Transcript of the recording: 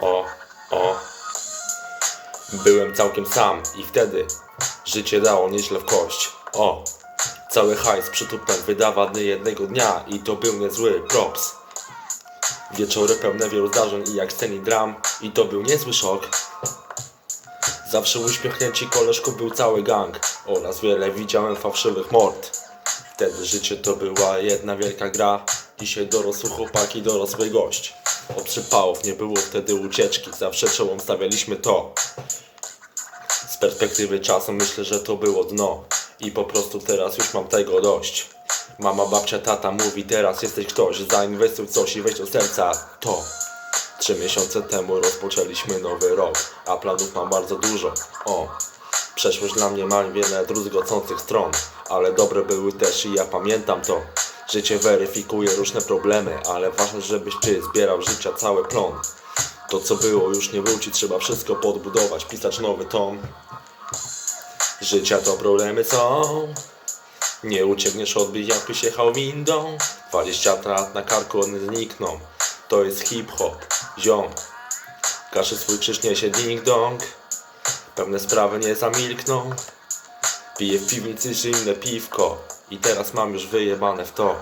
O, o. Byłem całkiem sam i wtedy życie dało nieźle w kość. O, cały hajs przytupem wydawany jednego dnia i to był niezły props. Wieczory pełne wielu zdarzeń i jak sceni dram i to był niezły szok. Zawsze uśmiechnięci koleżków był cały gang oraz wiele widziałem fałszywych mord. Wtedy życie to była jedna wielka gra. Dzisiaj dorosły chłopaki, dorosły gość. Od przypałów nie było wtedy ucieczki, zawsze czołom stawialiśmy to. Z perspektywy czasu myślę, że to było dno. I po prostu teraz już mam tego dość. Mama, babcia, tata mówi teraz jesteś ktoś, zainwestuj coś i weź do serca to. Trzy miesiące temu rozpoczęliśmy nowy rok, a planów mam bardzo dużo. O, przeszłość dla mnie ma wiele druzgocących stron, ale dobre były też i ja pamiętam to. Życie weryfikuje różne problemy, ale ważne, żebyś ty zbierał życia cały plon. To co było już nie wróci, trzeba wszystko podbudować, pisać nowy tom. Życia to problemy są. Nie uciekniesz od jakbyś jechał windą 20 lat na karku one znikną To jest hip-hop, ziom Kaszy swój krzyż niesie ding-dong Pewne sprawy nie zamilkną Piję w piwnicy zimne piwko I teraz mam już wyjebane w to